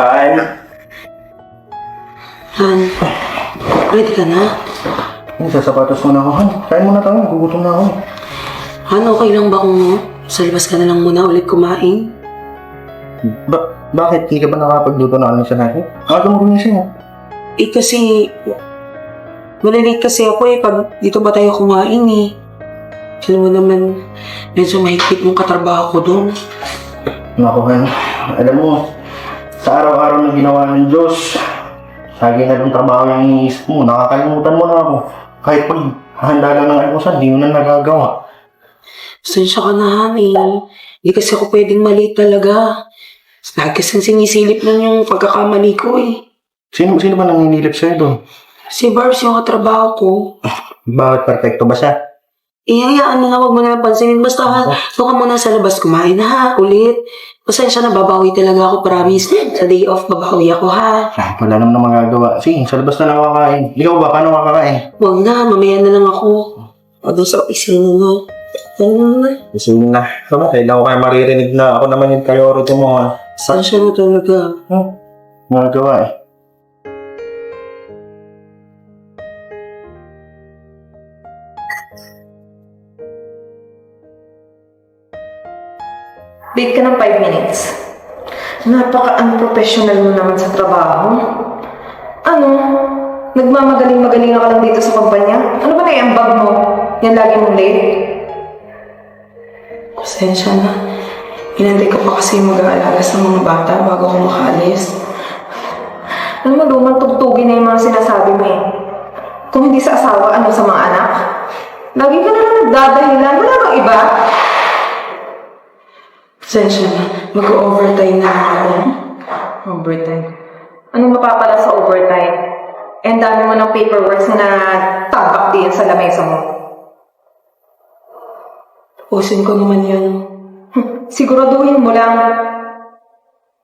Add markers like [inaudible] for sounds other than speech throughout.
Hi. Han, ready ka na? Ay, sa sapatos mo na ako, Han. Kain muna tayo. Gugutom na ako. Han, okay lang ba kung sa labas ka na lang muna ulit kumain? Ba bakit? Hindi ka ba nakapagluto na ano sa natin? Aga mo gumising ah. Eh kasi, malilate kasi ako eh pag dito ba tayo kumain eh. Alam mo naman, medyo mahigpit yung katrabaho ko doon. Naku, Han. Alam mo, sa araw-araw na ginawa ng Diyos, lagi na yung trabaho yung iniisip mo. Nakakalimutan mo na ako. Kahit pag handa lang ng almusal, di mo na nagagawa. Pasensya ka na, Han eh. Hindi kasi ako pwedeng mali talaga. Lagi kasing sinisilip nun yung pagkakamali ko eh. Sino, sino ba nanginilip sa'yo doon? Si Barbs yung katrabaho ko. [laughs] Bakit perfecto ba siya? Ihayaan mo na, huwag mo na pansinin. Basta ha, doon ka muna sa labas kumain ha, ulit. Pasensya na, babawi talaga ako, promise. Sa day off, babawi ako ha. Ah, wala naman na magagawa. Sige, sa labas na lang kakain. Ikaw ba? Paano kakain? Huwag na, mamaya na lang ako. O doon sa opisina mo. Ano na? Sige na. Tama, kailangan ko kayo maririnig na ako naman yung priority mo ha. Pasensya na talaga. Hmm, magagawa eh. Wait ka ng 5 minutes. Napaka-unprofessional mo naman sa trabaho. Ano? Nagmamagaling-magaling ka lang dito sa kumpanya? Ano ba na yung bag mo? Yan lagi mong late? Pasensya na. Inantay ko pa kasi mag-aalaga sa mga bata bago ako makaalis. Ano mo, lumang tugtugin na yung mga sinasabi mo eh. Kung hindi sa asawa, ano sa mga anak? Lagi ka na lang nagdadahilan. Wala bang iba? Pasensya na. Mag-overtime na ako. Overtime. Anong mapapala sa overtime? And dami mo ng paperwork na tabak din sa lamesa mo. Tapusin ko naman yun. Hmm, Siguraduhin mo lang.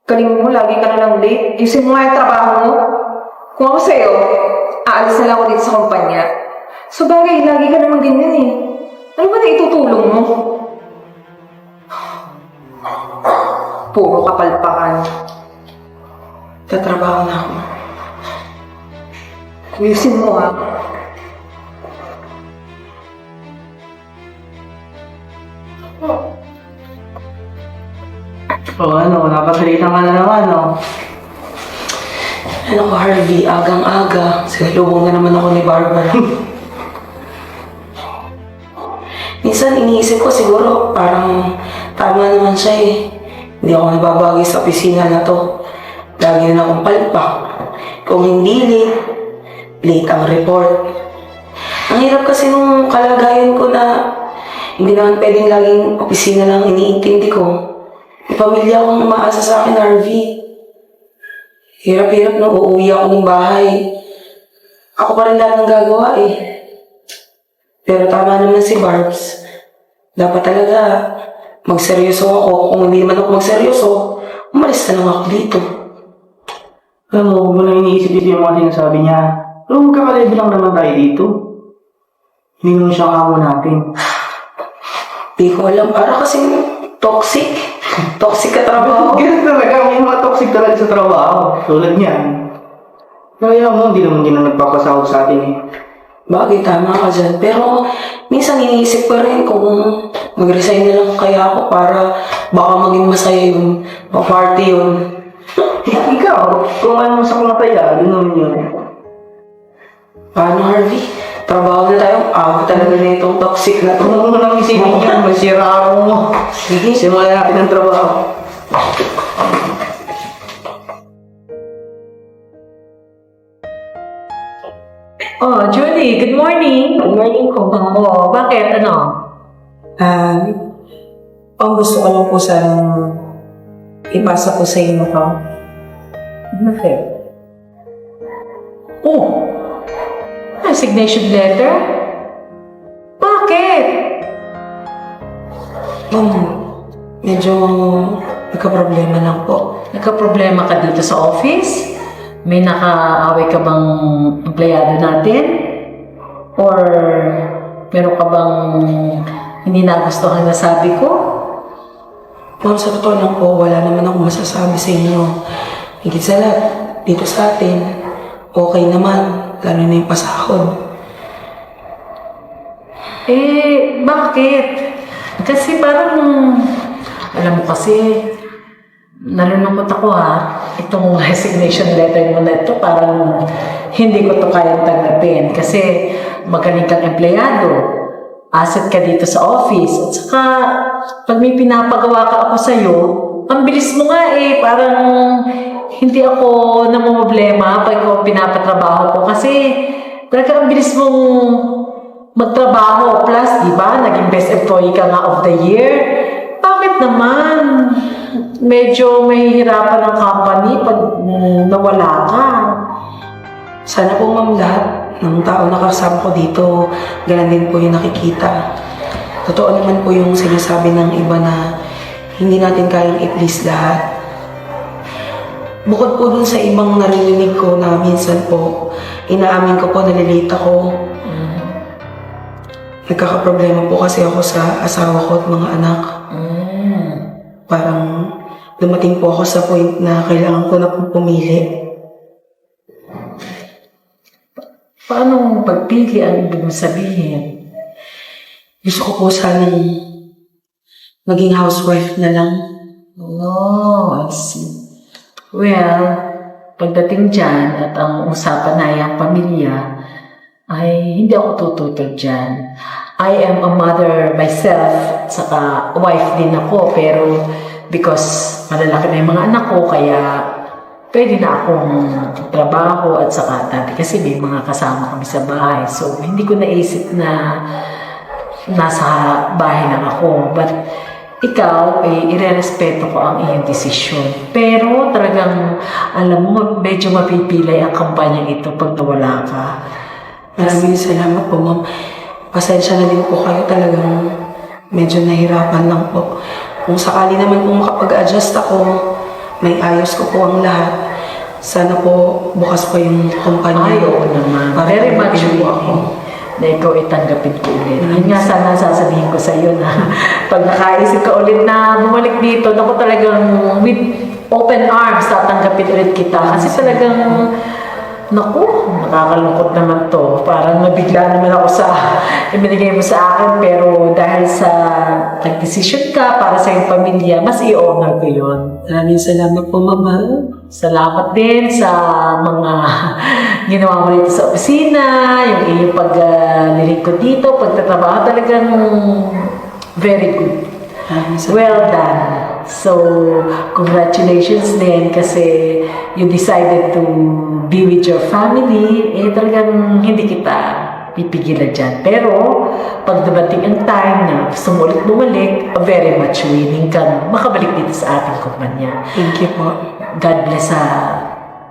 Galing mo, lagi ka na lang late. Yusin mo nga yung trabaho mo. Kung ako sa'yo, aalis na lang ako dito sa kumpanya. So bagay, lagi ka naman ganyan eh. Ano ba na itutulong mo? Puro kapalpakan. Tatrabaho na ako. Yusin mo ha. O ano, napasalitan ka na naman, no? Ano ko, Harvey, agang-aga. Sinalubong na naman ako ni Barbara. [laughs] Minsan iniisip ko siguro parang tama naman siya eh. Hindi ako nababagay sa opisina na to. Lagi na akong palpak. Kung hindi late, late ang report. Ang hirap kasi nung kalagayan ko na hindi naman pwedeng laging opisina lang iniintindi ko. May pamilya akong umaasa sa akin, Harvey. Hirap-hirap nung uuwi ako ng bahay. Ako pa rin lahat ng gagawa eh. Pero tama naman si Barbs. Dapat talaga magseryoso ako. Kung hindi naman ako magseryoso, umalis na lang ako dito. Alam mo, huwag mo na iniisip-isip yung mga sinasabi niya. Pero magkakalebe lang naman tayo dito. Hindi naman siya kamo natin. Di ko alam. Para kasing toxic. Toxic ka trabaho. Ganun talaga, may mga toxic talaga sa trabaho. Tulad niyan. Kaya mo, hindi naman yun ang nagpapasahod sa atin eh. Bagay, tama ka dyan. Pero minsan iniisip ko rin kung mag-resign na lang kaya ako para baka maging masaya yung pa-party yun. [laughs] Ikaw, kung ano sa mga kaya, yun naman yun. Paano, Harvey? Trabaho na tayo. Ako talaga na itong toxic na to. Kung mo nang isipin yun, masira ako mo. Sige. Simulan natin ang trabaho. Oh, Julie, good morning. Good morning ko. Oh, bakit? Ano? Um, ang gusto ko lang po sa ipasa ko sa inyo to. Bakit? Oh, resignation letter? Bakit? Um, medyo nagka-problema lang po. Nagka-problema ka dito sa office? May nakaaway ka bang empleyado natin? Or meron ka bang hindi nagustuhan na sabi ko? Ma'am, sa totoo lang po, wala naman akong masasabi sa inyo. higit sa lahat, dito sa atin, okay naman, lalo na yung pasahod. Eh, bakit? Kasi parang, alam mo kasi, nalulungkot ako ha. Itong resignation letter mo na ito, parang hindi ko to kayang tanggapin. Kasi magaling kang empleyado. Asset ka dito sa office. At saka, pag may pinapagawa ka ako sa'yo, ang bilis mo nga eh. Parang hindi ako namumblema pag ikaw pinapatrabaho ko. Kasi talaga ang bilis mong magtrabaho. Plus, di ba, naging best employee ka nga of the year. Bakit naman? Medyo may hirapan ng company pag mm, nawala ka. Sana po ma'am lahat ng tao na kasama ko dito, ganun din po yung nakikita. Totoo naman po yung sinasabi ng iba na hindi natin kayang i-please lahat. Bukod po dun sa ibang narinig ko na minsan po, inaamin ko po, nalilate ako. Nagkakaproblema po kasi ako sa asawa ko at mga anak. Mm. Parang dumating po ako sa point na kailangan ko na po pumili. Paano pagpili ang ibig mong sabihin? Gusto ko po sanang maging housewife na lang. Oh, I see. Well, pagdating dyan at ang usapan na ay ang pamilya, ay hindi ako tututol dyan. I am a mother myself, saka wife din ako, pero because malalaki na yung mga anak ko, kaya pwede na akong trabaho at saka dati kasi may mga kasama kami sa bahay. So, hindi ko naisip na nasa bahay lang ako. But, ikaw, eh, irerespeto ko ang iyong desisyon. Pero talagang, alam mo, medyo mapipilay ang kampanyang ito pag nawala ka. Maraming salamat po, ma'am. Pasensya na din po kayo talagang medyo nahirapan lang po. Kung sakali naman po makapag-adjust ako, may ayos ko po ang lahat. Sana po bukas pa yung kumpanya. Ay, oo naman. Para Very much po ako. na ikaw itanggapin ko ulit. Yun nga sana sasabihin ko sa iyo na [laughs] pag nakaisip ka ulit na bumalik dito, naku talagang with open arms tatanggapin ulit kita. Kasi talagang Naku, nakakalungkot naman to. Parang nabigla naman ako sa [laughs] ibinigay mo sa akin. Pero dahil sa nag-decision ka para sa iyong pamilya, mas i-honor ko yun. Maraming salamat po, mama. Salamat din sa mga [laughs] ginawa mo dito sa opisina, yung iyong pag-lilingkod dito, pagtatrabaho talagang very good. Well done. So, congratulations din kasi you decided to be with your family. Eh, talagang hindi kita pipigilan dyan. Pero, pag dumating ang time na gusto mo ulit bumalik, very much willing kang makabalik dito sa ating kumpanya. Thank you po. God bless sa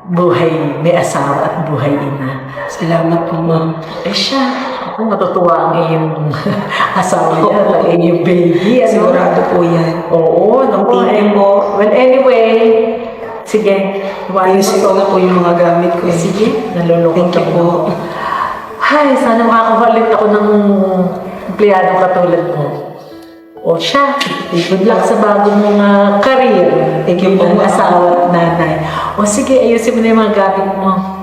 buhay may asawa at buhay ina. Salamat po, ma'am. Eh siya, ako matutuwa ang iyong [laughs] asawa niya at ang iyong baby. Ano? Sigurado po yan. Oo. Thank you eh. po. Well, anyway, sige. Ayusin mo ko na po yung mga gamit ko. eh. Sige, nalulungkot ako. po. Ay, sana makakuhalit ako ng empleyado katulad mo. O siya, good luck sa bago mong ah, career. Thank you po, Ng asawa at nanay. O sige, ayusin mo na yung mga gamit mo.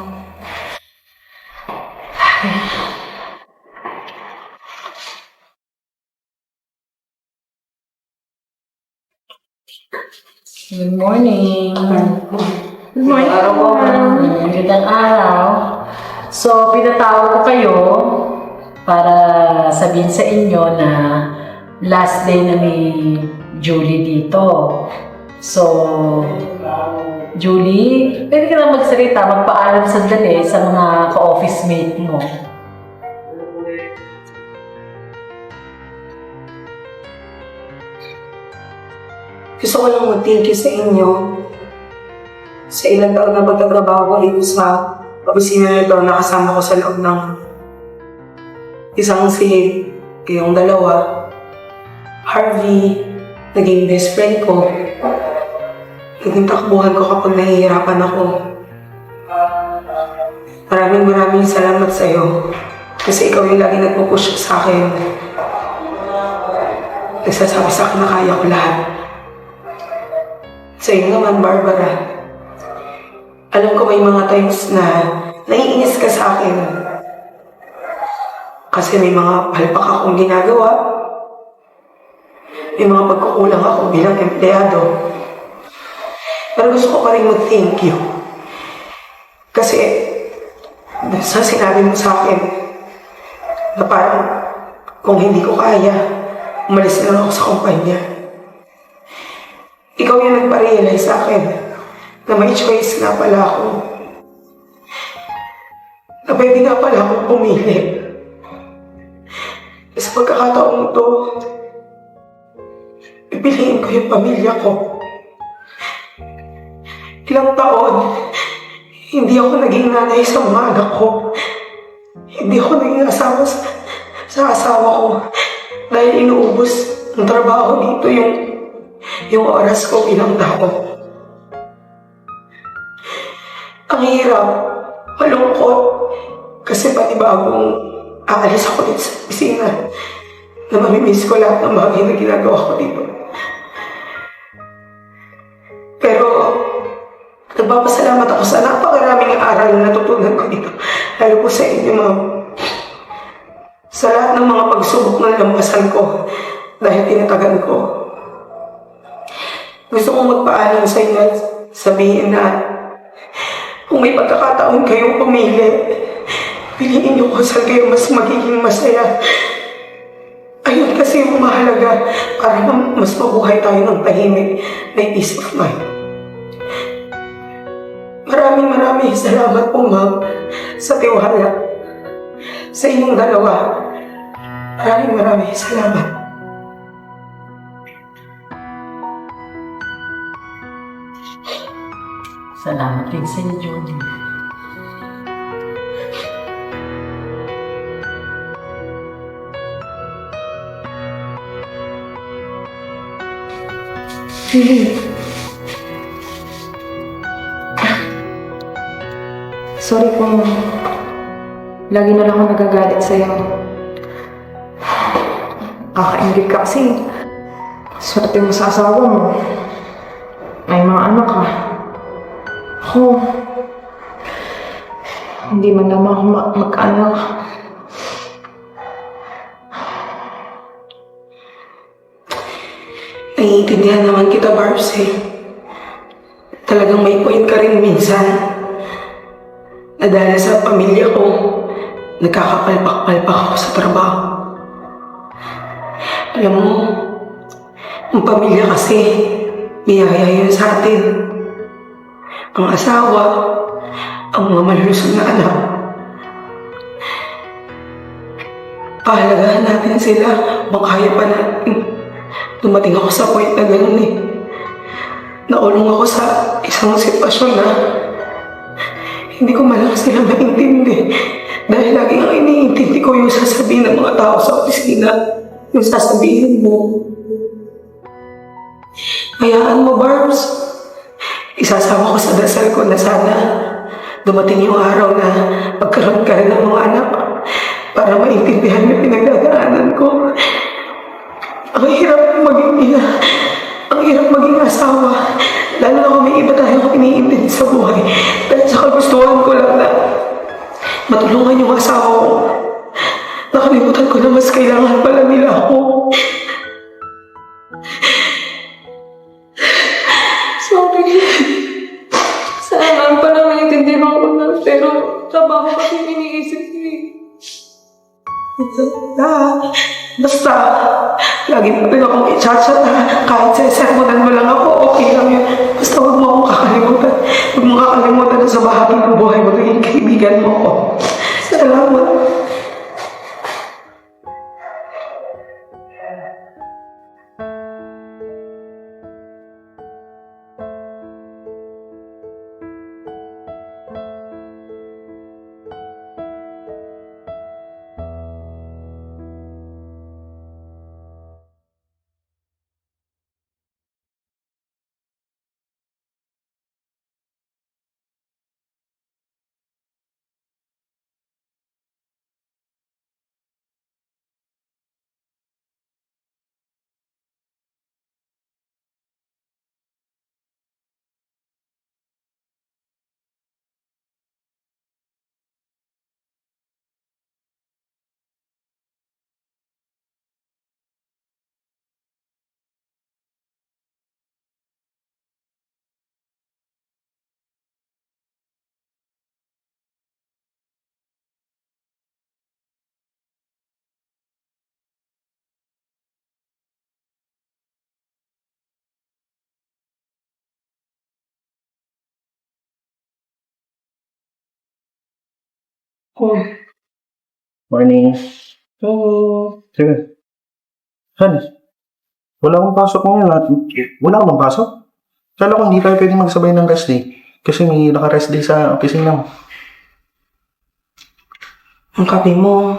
Good morning. Good morning. Araw po, ma'am. Magandang araw. So, pinatawag ko kayo para sabihin sa inyo na last day na ni Julie dito. So, Julie, pwede ka lang magsalita, magpaalam sandali sa mga ka-office mate mo. Gusto ko lang mag-thank you sa inyo sa ilang taon na pagtatrabaho ko dito sa opisina nito na kasama ko sa loob ng isang si kayong dalawa. Harvey, naging best friend ko. Naging takbuhan ko kapag nahihirapan ako. Maraming maraming salamat sa iyo. Kasi ikaw yung lagi nagpupush sa akin. Nagsasabi sa akin na kaya ko lahat. Sa iyo naman, Barbara. Alam ko may mga times na naiinis ka sa akin. Kasi may mga palpak akong ginagawa. May mga pagkukulang ako bilang empleyado. Pero gusto ko pa rin mag-thank you. Kasi sa sinabi mo sa akin na parang kung hindi ko kaya, umalis na lang ako sa kumpanya. Ikaw yung nagpa-realize sa akin na may choice nga pala ako. Na pwede nga pala akong pumili. Sa pagkakataong to, pipiliin ko yung pamilya ko. Ilang taon, hindi ako naging nanay sa mga anak ko. Hindi ako naging asawa sa, sa asawa ko. Dahil inuubos ng trabaho dito yung, yung oras ko bilang tao. Ang hirap, malungkot, kasi pati bagong aalis ako dito sa opisina na mamimiss ko lahat ng bagay na ginagawa ko dito. Pero, nagpapasalamat ako sa napakaraming aral na natutunan ko dito. Lalo po sa inyo, ma'am. Sa lahat ng mga pagsubok na lampasan ko dahil tinatagan ko. Gusto kong magpaalam sa inyo at sabihin na kung may pagkakataon kayong pumili, piliin niyo kung saan kayo mas magiging masaya. Ayun kasi yung mahalaga para ma- mas mabuhay tayo ng tahimik, may peace of mind. Maraming maraming salamat po, ma'am, sa tiwala. Sa inyong dalawa. Maraming maraming salamat. Salamat din sa Julie. Lily. Sorry kung lagi na lang ako nagagalit sa'yo. Kakaingit ka kasi. Swerte mo sa asawa mo. May mga anak ka. Ako, hindi man naman ako ma- mag-anak. Naiintindihan naman kita, Barbs, eh. Talagang may point ka rin minsan. Na dahil sa pamilya ko, nagkakapalpak-palpak ako sa trabaho. Alam mo, ang pamilya kasi, biyaya yun sa atin. Ang asawa, ang mga malulusog na anak. Pahalagahan natin sila, makaya pa natin. Dumating ako sa point na gano'n eh. Naulong ako sa isang sitwasyon na hindi ko malang sila maintindi. Dahil lagi ang iniintindi ko yung sasabihin ng mga tao sa opisina. Yung sasabihin mo. Hayaan mo, Barbs. Isasama ko sa dasal ko na sana dumating yung araw na magkaroon ka rin ng mga anak para maintindihan yung pinagdadaanan ko. Ang hirap maging ina. Ang hirap maging asawa. Lalo na kung may iba tayong iniintindi sa buhay. Dahil sa kagustuhan ko lang na matulungan yung asawa ko. Nakalimutan ko na mas kailangan pala nila ako. Trabaho kasi iniisip ko eh. Ah, basta, lagi mo rin akong i-chat-chat ha. Kahit sa sermonan mo lang ako, okay lang yun. Basta huwag mo akong kakalimutan. Huwag mo kakalimutan na sa bahagi ng buhay mo, naging kaibigan mo ako. Salamat. Oh. Morning. Oo. Sige. Han, wala akong pasok ngayon. ah. Wala akong pasok. Kala ko hindi tayo pwede magsabay ng rest day. Kasi may naka-rest day sa opisina mo. Ang kape mo.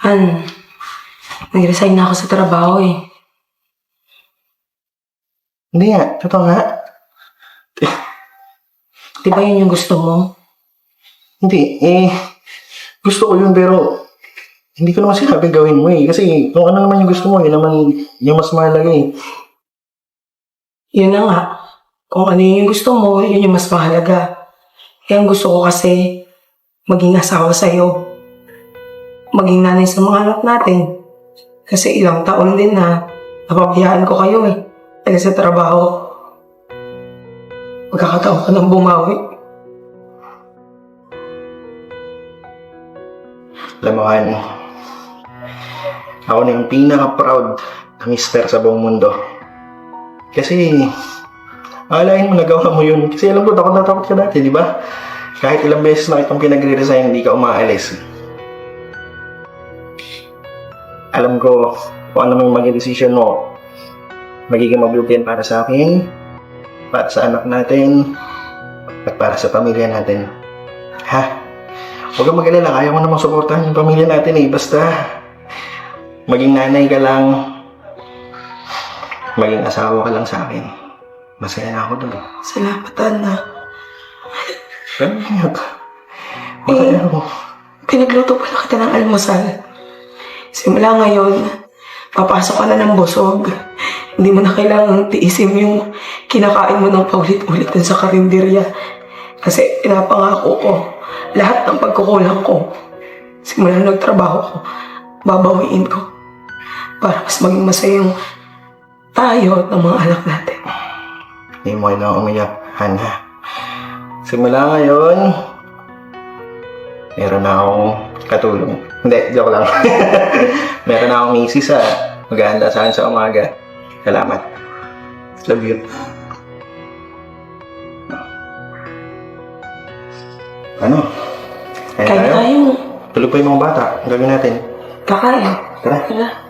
Han, nag-resign na ako sa trabaho eh. Hindi nga, totoo nga. Di ba yun yung gusto mo? Hindi, eh, gusto ko yun pero hindi ko naman sinabi gawin mo eh. Kasi kung ano naman yung gusto mo, yun naman yung mas mahalaga eh. Yun na nga. Kung ano yung gusto mo, yun yung mas mahalaga. Kaya ang gusto ko kasi, maging asawa sa'yo. Maging nanay sa mga anak natin. Kasi ilang taon din na napabayaan ko kayo eh. Dahil sa trabaho. Magkakataon ka ng bumawi. Alam mo, Han, ako na yung pinaka-proud na mister sa buong mundo. Kasi, akalain mo nagawa mo yun. Kasi alam ko, takot na takot ka dati, di ba? Kahit ilang beses na itong pinagre-resign, hindi ka umaalis. Alam ko kung ano may maging decision mo. Magiging mabuti para sa akin, para sa anak natin, at para sa pamilya natin. Ha? Huwag kang mag-alala, kaya mo namang suportahan yung pamilya natin eh. Basta, maging nanay ka lang, maging asawa ka lang sa akin. Masaya na ako eh. Salamat. Pero ngayon, masaya ako. Pinagluto pala kita ng almusal. Simula ngayon, papasok ka na ng busog. Hindi mo na kailangang tiisin yung kinakain mo ng paulit-ulit sa karinderya. Kasi pinapangako ko, lahat ng pagkukulang ko, simula nung nagtrabaho ko, babawiin ko. Para mas maging masayang tayo at ng mga anak natin. Hindi mo kailangan umiyak, Hana. Simula ngayon, meron na akong katulong. Hindi, joke lang. [laughs] meron na akong misis sa maghahanda sa akin sa umaga. Salamat. Love you. Ano? Kaya tayo? tayo, Tulog pa yung mga bata. Ang natin. kakain. Tara. Tara.